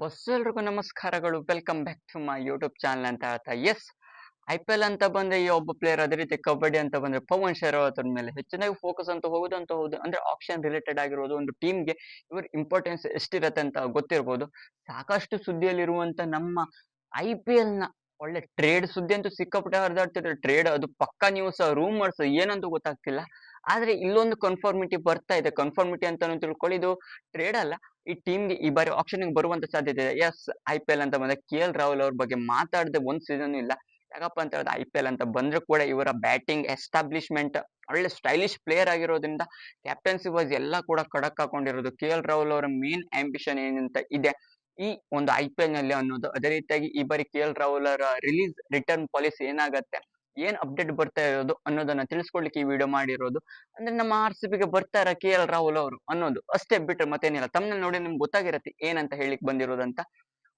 Bus ಎಲ್ರಿಗೂ ನಮಸ್ಕಾರಗಳು. Welcome back to my YouTube channel ಅಂತ ಹೇಳ್ತಾ. ಎಸ್ ಐ ಪಿ ಎಲ್ ಅಂತ ಬಂದ್ರೆ ಈ ಒಬ್ಬ ಪ್ಲೇಯರ್ ಅದೇ ರೀತಿ ಕಬಡ್ಡಿ ಅಂತ ಬಂದ್ರೆ ಪವನ್ ಶರಾವತ್ ಮೇಲೆ ಹೆಚ್ಚಿನಾಗಿ ಫೋಕಸ್ ಅಂತ ಹೋಗುದು ಅಂತ ಹೌದು ಅಂದ್ರೆ ಆಪ್ಷನ್ ರಿಲೇಟೆಡ್ ಆಗಿರೋದು ಒಂದು ಟೀಮ್ಗೆ ಇವ್ರ ಇಂಪಾರ್ಟೆನ್ಸ್ ಎಷ್ಟಿರತ್ತೆ ಅಂತ ಗೊತ್ತಿರ್ಬೋದು. ಸಾಕಷ್ಟು ಸುದ್ದಿಯಲ್ಲಿರುವಂತ ನಮ್ಮ ಐ ಪಿ ಎಲ್ನ ಒಳ್ಳೆ ಟ್ರೇಡ್ ಸುದ್ದಿ ಅಂತೂ ಸಿಕ್ಕಾಪಟ್ಟೆ ಹರಿದಾಡ್ತಿದ್ರೆ ಟ್ರೇಡ್ ಅದು ಪಕ್ಕಾ ನ್ಯೂಸ್ ರೂಮರ್ಸ್ ಏನಂತೂ ಗೊತ್ತಾಗ್ತಿಲ್ಲ. ಆದ್ರೆ ಇಲ್ಲೊಂದು ಕನ್ಫರ್ಮಿಟಿ ಬರ್ತಾ ಇದೆ. ಕನ್ಫರ್ಮಿಟಿ ಅಂತಾನು ತಿಳ್ಕೊಳ್ಳಿ. ಇದು ಟ್ರೇಡ್ ಅಲ್ಲ. ಈ ಟೀಮ್ಗೆ ಈ ಬಾರಿ ಆಪ್ಷನ್ ಬರುವಂತ ಸಾಧ್ಯತೆ ಇದೆ. ಎಸ್ ಐ ಪಿ ಎಲ್ ಅಂತ ಬಂದ್ರೆ ಕೆ ಎಲ್ ರಾಹುಲ್ ಅವ್ರ ಬಗ್ಗೆ ಮಾತಾಡದೆ ಒಂದ್ ಸೀಸನ್ ಇಲ್ಲ. ಯಾಕಪ್ಪ ಅಂತ ಹೇಳಿದ್ರೆ ಐ ಪಿ ಎಲ್ ಅಂತ ಬಂದ್ರೆ ಕೂಡ ಇವರ ಬ್ಯಾಟಿಂಗ್ ಎಸ್ಟಾಬ್ಲಿಷ್ಮೆಂಟ್ ಒಳ್ಳೆ ಸ್ಟೈಲಿಶ್ ಪ್ಲೇಯರ್ ಆಗಿರೋದ್ರಿಂದ ಕ್ಯಾಪ್ಟನ್ಸಿ ವೈಸ್ ಎಲ್ಲ ಕೂಡ ಕಡಕ್ ಹಾಕೊಂಡಿರೋದು. ಕೆ ಎಲ್ ರಾಹುಲ್ ಅವರ ಮೇನ್ ಆಂಬಿಷನ್ ಏನಂತ ಇದೆ ಈ ಒಂದು ಐ ಪಿ ಎಲ್ನಲ್ಲಿ ಅನ್ನೋದು. ಅದೇ ರೀತಿಯಾಗಿ ಈ ಬಾರಿ ಕೆ ಎಲ್ ರಾಹುಲ್ ಅವರ ರಿಲೀಸ್ ರಿಟರ್ನ್ ಪಾಲಿಸಿ ಏನಾಗತ್ತೆ? ಏನ್ ಅಪ್ಡೇಟ್ ಬರ್ತಾ ಇರೋದು ಅನ್ನೋದನ್ನ ತಿಳಿಸ್ಕೊಡ್ಲಿಕ್ಕೆ ಈ ವಿಡಿಯೋ ಮಾಡಿರೋದು. ಅಂದ್ರೆ ನಮ್ಮ ಆರ್ ಸಿ ಬಿಗೆ ಬರ್ತಾರ ಕೆ ಎಲ್ ರಾಹುಲ್ ಅವರು ಅನ್ನೋದು. ಅಷ್ಟೇ ಬಿಟ್ರೆ ಮತ್ತೇನಿಲ್ಲ. ತಮ್ಮನ್ನ ನೋಡಿ ನಿಮ್ಗೆ ಗೊತ್ತಾಗಿರತ್ತೆ ಏನಂತ ಹೇಳಿಕ್ ಬಂದಿರೋದಂತ.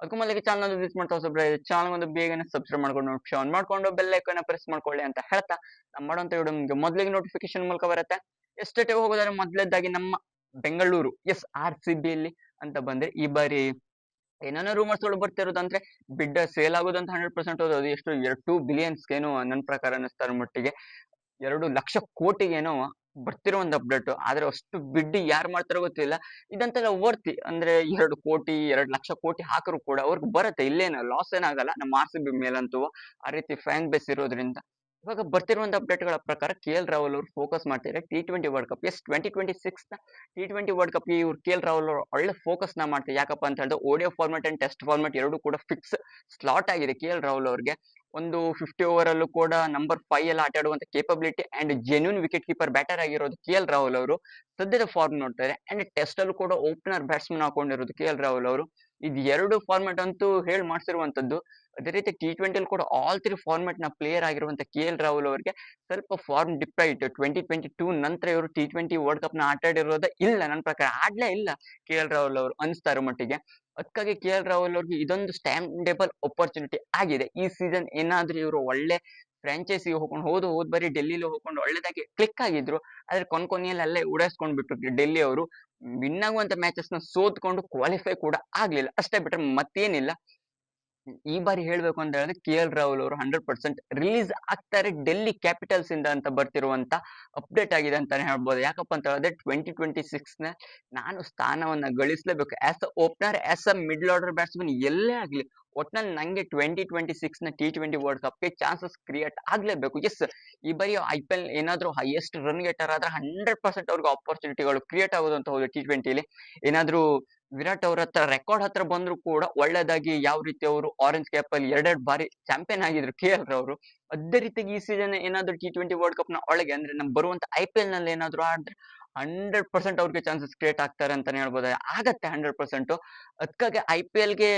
ಅದಕ್ಕೂ ಮೊದಲಿಗೆ ಚಾನಲ್ ವಿಸಿಟ್ ಮಾಡ್ತಾ ಹೊಸಬ್ರೆ ಚಾನಲ್ ಒಂದು ಬೇಗನೆ ಸಬ್ಸ್ಕ್ರೈಬ್ ಮಾಡ್ಕೊಂಡು ಆನ್ ಮಾಡ್ಕೊಂಡು ಬೆಲ್ ಐಕನ್ ಪ್ರೆಸ್ ಮಾಡ್ಕೊಳ್ಳಿ ಅಂತ ಹೇಳ್ತಾ ನಮ್ಮ ಮಾಡೋಂತ ವಿಡಿಯೋ ನಿಮ್ಗೆ ಮೊದಲಿಗೆ ನೋಟಿಫಿಕೇಶನ್ ಮೂಲಕ ಬರುತ್ತೆ. ಎಷ್ಟೇ ಹೋಗೋದಾದ್ರೆ ಮೊದಲೇದಾಗಿ ನಮ್ಮ Bengaluru S R C B ಅಲ್ಲಿ ಅಂತ ಬಂದ್ರೆ ಈ ಬಾರಿ ಏನೇನೋ ರೂಮರ್ಸ್ಗಳು ಬರ್ತಿರೋದು ಅಂದ್ರೆ ಬಿಡ್ ಸೇಲ್ ಆಗೋದಂತ ಹಂಡ್ರೆಡ್ ಪರ್ಸೆಂಟ್ ಅದು ಎಷ್ಟು ಎರಡು ಟೂ ಬಿಲಿಯನ್ಸ್ ಏನೋ ನನ್ನ ಪ್ರಕಾರ ಅನ್ನಿಸ್ತಾರ ಮಟ್ಟಿಗೆ ಎರಡು ಲಕ್ಷ ಕೋಟಿಗೇನೋ ಬರ್ತಿರೋ ಒಂದು ಅಪ್ಡೇಟ್ ಆದ್ರೆ ಅಷ್ಟು ಬಿಡ್ ಯಾರು ಮಾಡ್ತಾರೋ ಗೊತ್ತಿಲ್ಲ. ಇದಂತೆಲ್ಲ ವರ್ತಿ ಅಂದ್ರೆ ಎರಡು ಕೋಟಿ, ಎರಡು ಲಕ್ಷ ಕೋಟಿ ಹಾಕರು ಕೂಡ ಅವ್ರಿಗೆ ಬರುತ್ತೆ. ಇಲ್ಲೇನ ಲಾಸ್ ಏನಾಗಲ್ಲ. ನಮ್ಮ ಆರ್ ಸಿ ಬಿ ಮೇಲಂತೂ ಆ ರೀತಿ ಫ್ಯಾನ್ ಬೇಸ್ ಇರೋದ್ರಿಂದ. ಇವಾಗ ಬರ್ತಿರುವಂತ ಅಪ್ಡೇಟ್ಗಳ ಪ್ರಕಾರ ಕೆ ಎಲ್ ರಾಹುಲ್ ಅವರು ಫೋಕಸ್ ಮಾಡ್ತಿದ್ದಾರೆ T twenty world cup yes twenty twenty six T twenty world cup ಇವ್ರು ಕೆ ಎಲ್ ರಾಹುಲ್ ಅವರು ಒಳ್ಳೆ ಫೋಕಸ್ನ ಮಾಡ್ತಾರೆ ಯಾಕಪ್ಪ ಅಂತ ಹೇಳಿದ್ರೆ ODI format and test format ಎರಡು ಕೂಡ ಫಿಕ್ಸ್ ಸ್ಲಾಟ್ ಆಗಿದೆ ಕೆ ಎಲ್ ರಾಹುಲ್ ಅವರಿಗೆ. ಒಂದು ಫಿಫ್ಟಿ ಓವರ್ ಅಲ್ಲೂ ಕೂಡ ನಂಬರ್ ಫೈವ್ ಅಲ್ಲಿ ಆಟ ಆಡುವಂತ capability and genuine wicket keeper batter ಆಗಿರೋದು ಕೆ ಎಲ್ ರಾಹುಲ್ ಅವರು. ಸದ್ಯದ ಫಾರ್ಮ್ ನೋಡ್ತಾರೆ. ಅಂಡ್ ಟೆಸ್ಟ್ ಅಲ್ಲೂ ಕೂಡ ಓಪನರ್ ಬ್ಯಾಟ್ಸ್ಮನ್ ಹಾಕೊಂಡಿರೋದು ಕೆ ಎಲ್ ರಾಹುಲ್ ಅವರು. ಇದು ಎರಡು ಫಾರ್ಮೆಟ್ ಅಂತೂ ಹೇಳಿ ಮಾಡಿಸಿರುವಂತದ್ದು. ಅದೇ ರೀತಿ ಟಿ ಟ್ವೆಂಟಿ ಕೂಡ ಆಲ್ ತ್ರೀ ಫಾರ್ಮೆಟ್ನ ಪ್ಲೇಯರ್ ಆಗಿರುವಂಥ ಕೆ ಎಲ್ ರಾಹುಲ್ ಅವರಿಗೆ ಸ್ವಲ್ಪ ಫಾರ್ಮ್ ಡಿಪ್ ಆಯಿತು. ಟ್ವೆಂಟಿ ಟ್ವೆಂಟಿ ಟೂ ನಂತರ ಇವರು ಟಿ ಟ್ವೆಂಟಿ ವರ್ಲ್ಡ್ ಕಪ್ನ ಆಟ ಆಡಿರೋದೇ ಇಲ್ಲ ನನ್ನ ಪ್ರಕಾರ. ಆಡ್ಲೇ ಇಲ್ಲ ಕೆ ಎಲ್ ರಾಹುಲ್ ಅವರು ಅನಿಸ್ತಾರ ಮಟ್ಟಿಗೆ. ಅದಕ್ಕಾಗಿ ಕೆ ಎಲ್ ರಾಹುಲ್ ಅವ್ರಿಗೆ ಇದೊಂದು ಸ್ಟ್ಯಾಂಡೇಬಲ್ ಅಪರ್ಚುನಿಟಿ ಆಗಿದೆ. ಈ ಸೀಸನ್ ಏನಾದ್ರೂ ಇವರು ಒಳ್ಳೆ ಫ್ರಾಂಚೈಸಿಗೆ ಹೋಗ್ಕೊಂಡು ಹೋದು ಹೋದ್ ಬರಿ ಡೆಲ್ಲಿಲಿ ಹೋಗ್ಕೊಂಡು ಒಳ್ಳೇದಾಗಿ ಕ್ಲಿಕ್ ಆಗಿದ್ರು, ಆದ್ರೆ ಕೊನ್ ಕೊನೆಯಲ್ಲಿ ಅಲ್ಲೇ ಉಡಾಯಿಸ್ಕೊಂಡು ಬಿಟ್ರು ಡೆಲ್ಲಿ ಅವರು. ವಿನ್ ಆಗುವಂತ ಮ್ಯಾಚಸ್ನ ಸೋತ್ಕೊಂಡು ಕ್ವಾಲಿಫೈ ಕೂಡ ಆಗ್ಲಿಲ್ಲ. ಅಷ್ಟೇ ಬಿಟ್ರೆ ಮತ್ತೇನಿಲ್ಲ. ಈ ಬಾರಿ ಹೇಳ್ಬೇಕು ಅಂತ ಹೇಳಿದ್ರೆ ಕೆ ಎಲ್ ರಾಹುಲ್ ಅವರು ಹಂಡ್ರೆಡ್ ಪರ್ಸೆಂಟ್ ರಿಲೀಸ್ ಆಗ್ತಾರೆ. ಡೆಲ್ಲಿ ಕ್ಯಾಪಿಟಲ್ಸ್ ಇಂದ ಅಂತ ಬರ್ತಿರುವಂತ ಅಪ್ಡೇಟ್ ಆಗಿದೆ ಅಂತಾನೆ ಹೇಳ್ಬೋದು. ಯಾಕಪ್ಪ ಅಂತ ಹೇಳಿದ್ರೆ ಟ್ವೆಂಟಿ ಟ್ವೆಂಟಿ ಸಿಕ್ಸ್ನ ನಾನು ಸ್ಥಾನವನ್ನ ಗಳಿಸಲೇಬೇಕು. As a opener as a middle order batsman ಎಲ್ಲೇ ಆಗಲಿ, ಒಟ್ನಲ್ಲಿ ನಂಗೆ ಟ್ವೆಂಟಿ ಟ್ವೆಂಟಿ ಸಿಕ್ಸ್ನ ಟಿ ಟ್ವೆಂಟಿ ವರ್ಲ್ಡ್ ಕಪ್ಗೆ ಚಾನ್ಸಸ್ ಕ್ರಿಯೇಟ್ ಆಗ್ಲೇಬೇಕು. ಎಸ್ ಈ ಬಾರಿ ಐ ಪಿ ಎಲ್ ಏನಾದ್ರೂ ಹೈಯೆಸ್ಟ್ ರನ್ ಗೆಟರ್ ಆದ್ರೆ ಹಂಡ್ರೆಡ್ ಪರ್ಸೆಂಟ್ ಅವ್ರಿಗೆ ಆಪರ್ಚುನಿಟಿಗಳು ಕ್ರಿಯೇಟ್ ಆಗೋದು ಅಂತ ಹೌದು ಟಿ ಟ್ವೆಂಟಿಲಿ ಏನಾದ್ರೂ ವಿರಾಟ್ ಅವ್ರ ಹತ್ರ ರೆಕಾರ್ಡ್ ಹತ್ರ ಬಂದ್ರು ಕೂಡ ಒಳ್ಳೇದಾಗಿ ಯಾವ ರೀತಿ ಅವರು ಆರೆಂಜ್ ಕ್ಯಾಪ್ ಅಲ್ಲಿ ಎರಡೆರಡು ಬಾರಿ ಚಾಂಪಿಯನ್ ಆಗಿದ್ರು ಕೆ ಎಲ್ ಅವರು, ಅದೇ ರೀತಿಗೆ ಈ ಸೀಸನ್ ಏನಾದ್ರು ಟಿ ಟ್ವೆಂಟಿ ವರ್ಲ್ಡ್ ಕಪ್ನ ಒಳಗೆ ಅಂದ್ರೆ ನಮ್ ಬರುವಂತ ಐ ಪಿ ಎಲ್ನಲ್ಲಿ ಏನಾದ್ರು ಆಡಿದ್ರೆ ಹಂಡ್ರೆಡ್ ಪರ್ಸೆಂಟ್ ಅವ್ರಿಗೆ ಚಾನ್ಸಸ್ ಕ್ರಿಯೇಟ್ ಆಗ್ತಾರೆ ಅಂತಾನೆ ಹೇಳ್ಬೋದು? ಆಗತ್ತೆ ಹಂಡ್ರೆಡ್ ಪರ್ಸೆಂಟ್ ಅದಕ್ಕಾಗಿ ಐ ಪಿ ಎಲ್ಗೆ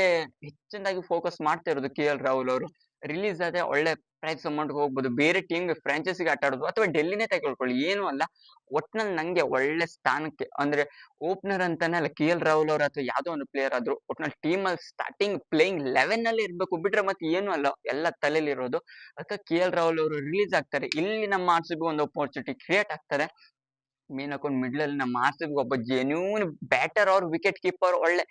ಹೆಚ್ಚಿನದಾಗಿ ಫೋಕಸ್ ಮಾಡ್ತಾ ಇರೋದು ಕೆ ಎಲ್ ರಾಹುಲ್ ಅವರು. ರಿಲೀಸ್ ಆದ್ರೆ ಒಳ್ಳೆ ಪ್ರೈಸ್ ಅಮೌಂಟ್ ಹೋಗ್ಬೋದು. ಬೇರೆ ಟೀಮ್ ಫ್ರಾಂಚೈಸಿಗೆ ಆಟ ಆಡೋದು ಅಥವಾ ಡೆಲ್ಲಿನೇ ತೆಗೆದುಕೊಳ್ಳಿ, ಏನು ಅಲ್ಲ. ಒಟ್ನಲ್ಲಿ ನಂಗೆ ಒಳ್ಳೆ ಸ್ಥಾನಕ್ಕೆ ಅಂದ್ರೆ ಓಪನರ್ ಅಂತಾನೆ ಅಲ್ಲ ಕೆ ಎಲ್ ರಾಹುಲ್ ಅವ್ರ ಅಥವಾ ಯಾವ್ದೋ ಒಂದು ಪ್ಲೇಯರ್ ಆದ್ರೂ ಒಟ್ನಲ್ಲಿ ಅಲ್ಲಿ ಸ್ಟಾರ್ಟಿಂಗ್ ಪ್ಲೇಯಿಂಗ್ ಲೆವೆನ್ ಅಲ್ಲಿ ಇರ್ಬೇಕು. ಬಿಟ್ರೆ ಮತ್ತೆ ಏನು ಅಲ್ಲ. ಎಲ್ಲ ತಲೆಯಲ್ಲಿ ಇರೋದು ಅದಕ್ಕೆ ಕೆ ಎಲ್ ರಾಹುಲ್ ಅವರು ರಿಲೀಸ್ ಆಗ್ತಾರೆ. ಇಲ್ಲಿ ನಮ್ಮ ಆರ್ ಸಿ ಬಿ ಒಂದು ಅಪರ್ಚುನಿಟಿ ಕ್ರಿಯೇಟ್ ಆಗ್ತಾರೆ. ಮೇನ್ ಹಾಕೊಂಡು ಮಿಡ್ಲಲ್ಲಿ ನಮ್ಮ ಆರ್ ಸಿ ಒಬ್ಬ ಜೆನ್ಯೂನ್ ಬ್ಯಾಟರ್ ಅವ್ರ ವಿಕೆಟ್ ಕೀಪರ್ ಒಳ್ಳೆ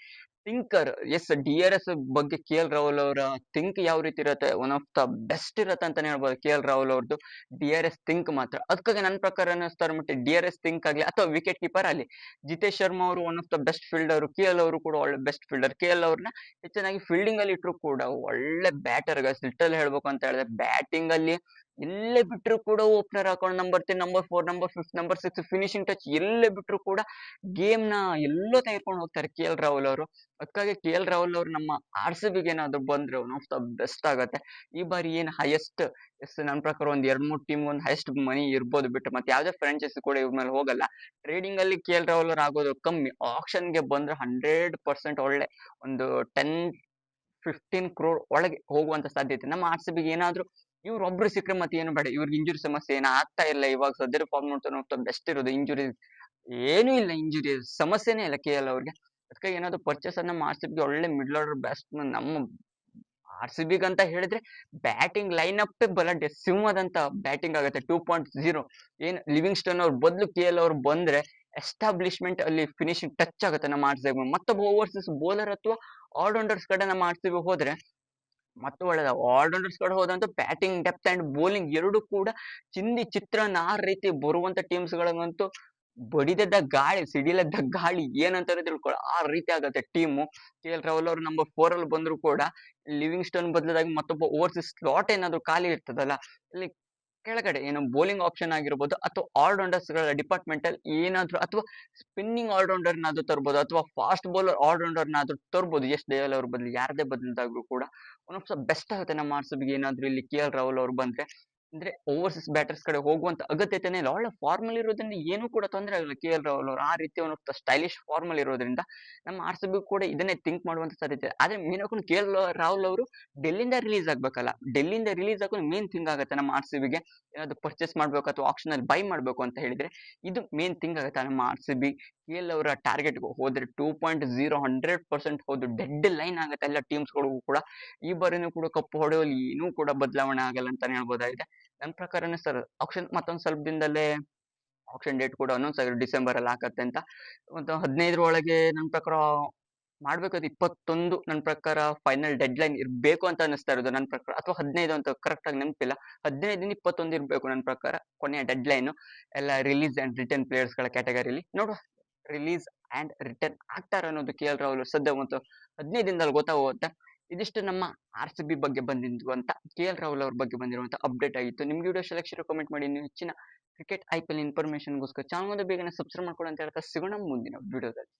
thinker S D R S ಬಗ್ಗೆ ಕೆ ಎಲ್ ರಾಹುಲ್ ಅವರ ಥಿಂಕ್ ಯಾವ ರೀತಿ ಇರುತ್ತೆ? ಒನ್ ಆಫ್ ದ ಬೆಸ್ಟ್ ಇರತ್ತೆ ಅಂತಾನೆ ಹೇಳ್ಬೋದು ಕೆ ಎಲ್ ರಾಹುಲ್ ಅವ್ರದ್ದು ಡಿ ಆರ್ ಎಸ್ ಥಿಂಕ್ ಮಾತ್ರ. ಅದಕ್ಕಾಗಿ ನನ್ನ ಪ್ರಕಾರ ಅನ್ನಿಸ್ತಾರ ಮಟ್ಟಿ ಡಿ ಆರ್ ಎಸ್ ಥಿಂಕ್ ಆಗಲಿ ಅಥವಾ ವಿಕೆಟ್ ಕೀಪರ್ ಅಲ್ಲಿ ಜಿತೇಶ್ ಶರ್ಮಾ ಅವರು one of the best fielder K L ಅವರು ಕೂಡ ಒಳ್ಳೆ ಬೆಸ್ಟ್ ಫೀಲ್ಡರ್ ಕೆ ಎಲ್ ಅವ್ರನ್ನ ಹೆಚ್ಚಿನಾಗಿ ಫೀಲ್ಡಿಂಗ್ ಅಲ್ಲಿ ಇಟ್ಟರು ಕೂಡ ಒಳ್ಳೆ ಬ್ಯಾಟರ್ ಲಿಟಲ್ ಹೇಳ್ಬೇಕು ಅಂತ ಹೇಳಿದ್ರೆ ಬ್ಯಾಟಿಂಗ್ ಅಲ್ಲಿ ಎಲ್ಲೇ ಬಿಟ್ಟರು ಕೂಡ ಓಪನರ್ ಹಾಕೊಂಡು number three number four number fifth number six finishing touch ಎಲ್ಲೇ ಬಿಟ್ಟರು ಕೂಡ ಗೇಮ್ನ ಎಲ್ಲೋ ತೆಗೆದುಕೊಂಡು ಹೋಗ್ತಾರೆ ಕೆ ಎಲ್ ರಾಹುಲ್ ಅವರು. ಅದಕ್ಕಾಗಿ ಕೆ ಎಲ್ ರಾಹುಲ್ ಅವರು ನಮ್ಮ ಆರ್ ಸಿ ಬಿಗೆ ಏನಾದ್ರು ಬಂದ್ರೆ ಒನ್ ಆಫ್ ದ ಬೆಸ್ಟ್ ಆಗುತ್ತೆ. ಈ ಬಾರಿ ಏನು ಹೈಯೆಸ್ಟ್ ಎಸ್ ನನ್ನ ಪ್ರಕಾರ ಒಂದು ಎರಡು ಮೂರು ಟೀಮ್ ಒಂದು ಹೈಯೆಸ್ಟ್ ಮನಿ ಇರ್ಬೋದು ಬಿಟ್ಟು ಮತ್ತೆ ಯಾವ್ದೇ ಫ್ರಾಂಚೈಸಿ ಕೂಡ ಇವ್ರ ಮೇಲೆ ಹೋಗಲ್ಲ. ಟ್ರೇಡಿಂಗ್ ಅಲ್ಲಿ ಕೆ ಎಲ್ ರಾಹುಲ್ ಅವ್ರು ಆಗೋದು ಕಮ್ಮಿ. ಆಪ್ಷನ್ಗೆ ಬಂದ್ರೆ ಹಂಡ್ರೆಡ್ ಪರ್ಸೆಂಟ್ ಒಳ್ಳೆ ಒಂದು ಟೆನ್ ಫಿಫ್ಟೀನ್ ಕ್ರೋರ್ ಒಳಗೆ ಹೋಗುವಂತ ಸಾಧ್ಯತೆ. ನಮ್ಮ ಆರ್ ಸಿ ಬಿಗೆ ಏನಾದ್ರು ಇವ್ರು ಒಬ್ರು ಸಿಕ್ಕರೆ ಮತ್ತೆ ಏನು ಬೇಡ. ಇವ್ರಿಗೆ ಇಂಜುರಿ ಸಮಸ್ಯೆ ಏನು ಆಗ್ತಾ ಇಲ್ಲ. ಇವಾಗ ಸದ್ಯ ಫಾರ್ಮ್ ನೋಡ್ತಾ ನೋಡ್ತಾ ಬೆಸ್ಟ್ ಇರೋದು ಇಂಜುರಿ ಏನೂ ಇಲ್ಲ ಇಂಜುರಿ ಸಮಸ್ಯೆನೇ ಇಲ್ಲ ಕೆ ಎಲ್ ಅವ್ರಿಗೆ. ಅದಕ್ಕೆ ಏನಾದ್ರು ಪರ್ಚೇಸ್ ಅನ್ನ ಆರ್ ಸಿ ಬಿಗೆ ಒಳ್ಳೆ ಮಿಡ್ಲ್ ಆರ್ಡರ್ ಬೆಸ್ಟ್ ನಮ್ಮ ಆರ್ ಸಿ ಬಿಗ್ ಅಂತ ಹೇಳಿದ್ರೆ ಬ್ಯಾಟಿಂಗ್ ಲೈನ್ ಅಪ್ ಬಲ ಸಿಂಹದಂತ ಬ್ಯಾಟಿಂಗ್ ಆಗುತ್ತೆ. ಟೂ ಪಾಯಿಂಟ್ ಜೀರೋ ಏನು ಲಿವಿಂಗ್ ಸ್ಟೋನ್ ಅವ್ರ ಬದಲು ಕೆ ಎಲ್ ಅವ್ರು ಬಂದ್ರೆ ಎಸ್ಟಾಬ್ಲಿಷ್ಮೆಂಟ್ ಅಲ್ಲಿ ಫಿನಿಶಿಂಗ್ ಟಚ್ ಆಗುತ್ತೆ ನಮ್ಮ ಆರ್ ಸಿ ಮತ್ತೊಬ್ಬ ಓವರ್ಸೀಸ್ ಬೌಲರ್ ಅಥವಾ ಆಲ್ರೌಂಡರ್ಸ್ ಕಡೆ ನಮ್ಮ ಆರ್ ಸಿ ಹೋದ್ರೆ ಮತ್ತು ಒಳ್ಳೆದ. ಆಲ್ರೌಂಡರ್ಸ್ ಕಡೆ ಹೋದಂತೂ ಬ್ಯಾಟಿಂಗ್ ಡೆಪ್ತ್ ಅಂಡ್ ಬೌಲಿಂಗ್ ಎರಡು ಕೂಡ ಚಿಂದಿ ಚಿತ್ರನ ಆ ರೀತಿ ಬರುವಂತ ಟೀಮ್ಸ್ ಗಳನ್ನಂತೂ ಬಡಿದದ್ದ ಗಾಳಿ, ಸಿಡಿಲದ್ದ ಗಾಳಿ ಏನಂತ ತಿಳ್ಕೊಳ್ಳ ಆ ರೀತಿ ಆಗತ್ತೆ ಟೀಮು ಕೆ ಎಲ್ ರಾಹುಲ್ ಅವರು ನಂಬರ್ ಫೋರ್ ಅಲ್ಲಿ ಬಂದ್ರು ಕೂಡ ಲಿವಿಂಗ್ ಸ್ಟೋನ್ ಬದಲಾಗಿ ಮತ್ತೊಬ್ಬ ಓವರ್ಸೀಸ್ ಸ್ಲಾಟ್ ಏನಾದ್ರು ಖಾಲಿ ಇರ್ತದಲ್ಲ ಇಲ್ಲಿ ಕೆಳಗಡೆ ಏನು ಬೌಲಿಂಗ್ ಆಪ್ಷನ್ ಆಗಿರ್ಬೋದು ಅಥವಾ ಆಲ್ರೌಂಡರ್ಸ್ಗಳ ಡಿಪಾರ್ಟ್ಮೆಂಟ್ ಅಲ್ಲಿ ಏನಾದ್ರೂ ಅಥವಾ ಸ್ಪಿನ್ನಿಂಗ್ ಆಲ್ರೌಂಡರ್ ನಾದ್ರೂ ತರ್ಬೋದು ಅಥವಾ ಫಾಸ್ಟ್ ಬೌಲರ್ ಆಲ್ರೌಂಡರ್ ನಾದ್ರೂ ತರ್ಬೋದು. ಎಸ್ ಡೇವಲ್ ಅವ್ರ ಬದಲು ಯಾರದೇ ಬದಲಾದ್ರು ಕೂಡ. ಒನ್ ಆಫ್ ದ ಬೆಸ್ಟ್ ಆಗುತ್ತೆ ನಮ್ಮ ಆರ್ ಏನಾದ್ರು ಇಲ್ಲಿ ಕೆ ಎಲ್ ರಾಹುಲ್ ಅವ್ರು ಬಂದ್ರೆ ಅಂದ್ರೆ ಓವರ್ಸೀಸ್ ಬ್ಯಾಟರ್ಸ್ ಕಡೆ ಹೋಗುವಂತ ಅಗತ್ಯತೆನೇ ಇಲ್ಲ. ಒಳ್ಳೆ ಫಾರ್ಮಲ್ ಇರೋದ್ರಿಂದ ಏನು ಕೂಡ ತೊಂದರೆ ಆಗಲ್ಲ. ಕೆ ಎಲ್ ರಾಹುಲ್ ಅವರು ಆ ರೀತಿ ಅವನು ಸ್ಟೈಲಿಶ್ ಫಾರ್ಮಲ್ ಇರೋದ್ರಿಂದ ನಮ್ಮ ಆರ್ ಸಿ ಕೂಡ ಇದನ್ನೇ ಥಿಂಕ್ ಮಾಡುವಂತ ಸಾಧ್ಯತೆ. ಆದ್ರೆ ಮೇನ್ ಕೆ ಎಲ್ ರಾಹುಲ್ ಅವರು ಡೆಲ್ಲಿಂದ ರಿಲೀಸ್ ಆಗ್ಬೇಕಲ್ಲ. ಡೆಲ್ಲಿಂದ ರಿಲೀಸ್ ಆಗೋದು ಮೇನ್ ಥಿಂಗ್ ಆಗುತ್ತೆ ನಮ್ಮ ಆರ್ ಸಿ ಬಿಗೆ ಏನಾದ್ರು ಪರ್ಚೇಸ್ ಮಾಡ್ಬೇಕು ಅಥವಾ ಆಪ್ಷನ್ ಅಲ್ಲಿ ಬೈ ಮಾಡ್ಬೇಕು ಅಂತ ಹೇಳಿದ್ರೆ ಇದು ಮೇನ್ ಥಿಂಗ್ ಆಗುತ್ತೆ ನಮ್ಮ R C B K L ಅವರ ಟಾರ್ಗೆಟ್ ಹೋದ್ರೆ two point zero hundred percent ಹೋದ್ರು ಡೆಡ್ ಲೈನ್ ಆಗುತ್ತೆ ಎಲ್ಲ ಟೀಮ್ಸ್ ಗಳಿಗೂ ಕೂಡ. ಈ ಬಾರಿನೂ ಕೂಡ ಕಪ್ಪು ಹೊಡೆಯೋಲಿ ಏನೂ ಕೂಡ ಬದಲಾವಣೆ ಆಗಲ್ಲ ಅಂತಾನೆ ಹೇಳ್ಬೋದಾಗಿದೆ. ನನ್ನ ಪ್ರಕಾರನೇ ಸರ್ ಆಪ್ಷನ್ ಮತ್ತೊಂದು ಸ್ವಲ್ಪ ದಿನದಲ್ಲೇ ಆಪ್ಷನ್ ಡೇಟ್ ಕೂಡ ಅನೌನ್ಸ್ ಆಗಿರೋ ಡಿಸೆಂಬರ್ ಅಲ್ಲಿ ಆಗತ್ತೆ ಅಂತ. ಒಂದು ಹದಿನೈದರ ಒಳಗೆ ನನ್ನ ಪ್ರಕಾರ ಮಾಡ್ಬೇಕಾದ್ರೆ ಇಪ್ಪತ್ತೊಂದು ನನ್ನ ಪ್ರಕಾರ ಫೈನಲ್ ಡೆಡ್ ಲೈನ್ ಇರಬೇಕು ಅಂತ ಅನಿಸ್ತಾ ಇರೋದು ನನ್ನ ಪ್ರಕಾರ. ಅಥವಾ ಹದಿನೈದು ಅಂತ ಕರೆಕ್ಟ್ ಆಗಿ ನೆನಪಿಲ್ಲ. ಹದಿನೈದಿಂದ ಇಪ್ಪತ್ತೊಂದು ಇರಬೇಕು ನನ್ನ ಪ್ರಕಾರ, ಕೊನೆಯ ಡೆಡ್ ಲೈನ್ ಎಲ್ಲ ರಿಲೀಸ್ ಅಂಡ್ ರಿಟರ್ನ್ ಪ್ಲೇಯರ್ಸ್ಗಳ ಕ್ಯಾಟಗರಿಲಿ ನೋಡುವ. ರಿಲೀಸ್ ಅಂಡ್ ರಿಟರ್ನ್ ಆಗ್ತಾರೆ ಅನ್ನೋದು ಕೆ ಎಲ್ ರಾಹುಲ್ ಸದ್ಯ ಒಂದು ಹದಿನೈದು ದಿನದಲ್ಲಿ ಗೊತ್ತಾಗುತ್ತೆ ಇದಿಷ್ಟು ನಮ್ಮ ಆರ್ ಸಿ ಬಿ ಬಗ್ಗೆ ಬಂದಿರುವಂತ ಕೆ ಎಲ್ ರಾಹುಲ್ ಅವ್ರ ಬಗ್ಗೆ ಬಂದಿರುವಂತ ಅಪ್ಡೇಟ್ ಆಗಿತ್ತು. ನಿಮ್ಗೆ ವಿಡಿಯೋ ಸೆಲೆಕ್ಷನ್ ಕಮೆಂಟ್ ಮಾಡಿ ನೀವು ಹೆಚ್ಚಿನ ಕ್ರಿಕೆಟ್ ಐ ಪಿ ಎಲ್ ಇನ್ಫಾರ್ಮೇಶನ್ಗೋಸ್ಕರ ಚಾನಲ್ ಬೇಗನೆ ಸಬ್ಸ್ಕ್ರೈಬ್ ಮಾಡ್ಕೊಳ್ಳಿ ಅಂತ ಹೇಳ್ತಾ ಸಿಗೋಣ ಮುಂದಿನ ವಿಡಿಯೋದಲ್ಲಿ